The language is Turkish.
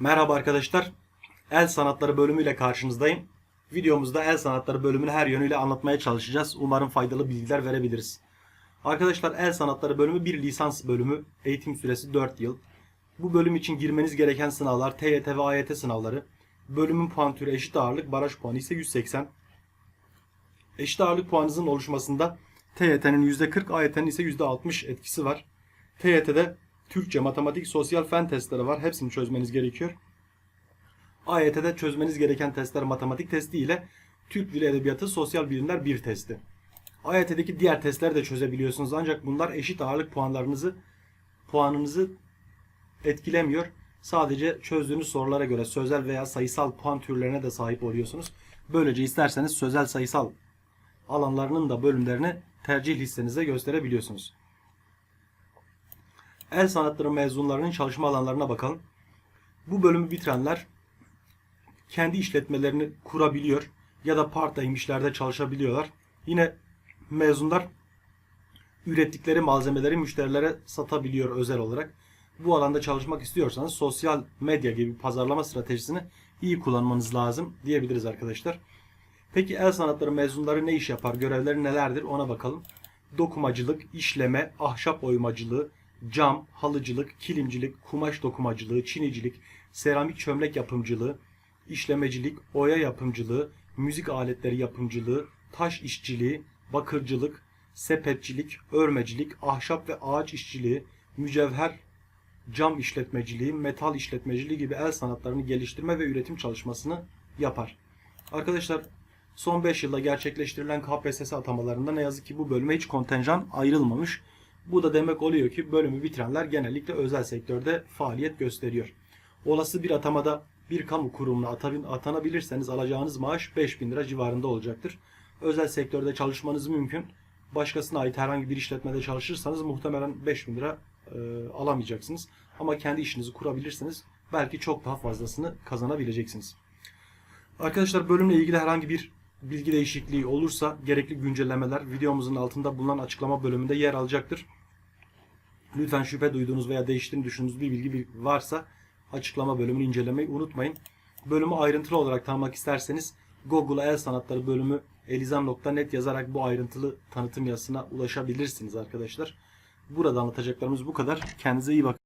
Merhaba arkadaşlar. El sanatları bölümüyle karşınızdayım. Videomuzda el sanatları bölümünü her yönüyle anlatmaya çalışacağız. Umarım faydalı bilgiler verebiliriz. Arkadaşlar el sanatları bölümü bir lisans bölümü. Eğitim süresi 4 yıl. Bu bölüm için girmeniz gereken sınavlar TYT ve AYT sınavları. Bölümün puan türü eşit ağırlık, baraj puanı ise 180. Eşit ağırlık puanınızın oluşmasında TYT'nin %40, AYT'nin ise %60 etkisi var. TYT'de Türkçe, matematik, sosyal fen testleri var. Hepsini çözmeniz gerekiyor. AYT'de çözmeniz gereken testler matematik testi ile Türk Dili Edebiyatı Sosyal Bilimler 1 testi. AYT'deki diğer testleri de çözebiliyorsunuz ancak bunlar eşit ağırlık puanlarınızı puanınızı etkilemiyor. Sadece çözdüğünüz sorulara göre sözel veya sayısal puan türlerine de sahip oluyorsunuz. Böylece isterseniz sözel sayısal alanlarının da bölümlerini tercih listenize gösterebiliyorsunuz. El sanatları mezunlarının çalışma alanlarına bakalım. Bu bölümü bitirenler kendi işletmelerini kurabiliyor ya da part-time işlerde çalışabiliyorlar. Yine mezunlar ürettikleri malzemeleri müşterilere satabiliyor özel olarak. Bu alanda çalışmak istiyorsanız sosyal medya gibi pazarlama stratejisini iyi kullanmanız lazım diyebiliriz arkadaşlar. Peki el sanatları mezunları ne iş yapar? Görevleri nelerdir? Ona bakalım. Dokumacılık, işleme, ahşap oymacılığı, cam, halıcılık, kilimcilik, kumaş dokumacılığı, çinicilik, seramik çömlek yapımcılığı, işlemecilik, oya yapımcılığı, müzik aletleri yapımcılığı, taş işçiliği, bakırcılık, sepetçilik, örmecilik, ahşap ve ağaç işçiliği, mücevher, cam işletmeciliği, metal işletmeciliği gibi el sanatlarını geliştirme ve üretim çalışmasını yapar. Arkadaşlar son 5 yılda gerçekleştirilen KPSS atamalarında ne yazık ki bu bölüme hiç kontenjan ayrılmamış. Bu da demek oluyor ki bölümü bitirenler genellikle özel sektörde faaliyet gösteriyor. Olası bir atamada bir kamu kurumuna atanabilirseniz alacağınız maaş 5000 lira civarında olacaktır. Özel sektörde çalışmanız mümkün. Başkasına ait herhangi bir işletmede çalışırsanız muhtemelen 5000 lira e, alamayacaksınız. Ama kendi işinizi kurabilirseniz belki çok daha fazlasını kazanabileceksiniz. Arkadaşlar bölümle ilgili herhangi bir bilgi değişikliği olursa gerekli güncellemeler videomuzun altında bulunan açıklama bölümünde yer alacaktır. Lütfen şüphe duyduğunuz veya değiştiğini düşündüğünüz bir bilgi varsa açıklama bölümünü incelemeyi unutmayın. Bölümü ayrıntılı olarak tanımak isterseniz Google'a el sanatları bölümü elizam.net yazarak bu ayrıntılı tanıtım yazısına ulaşabilirsiniz arkadaşlar. Burada anlatacaklarımız bu kadar. Kendinize iyi bakın.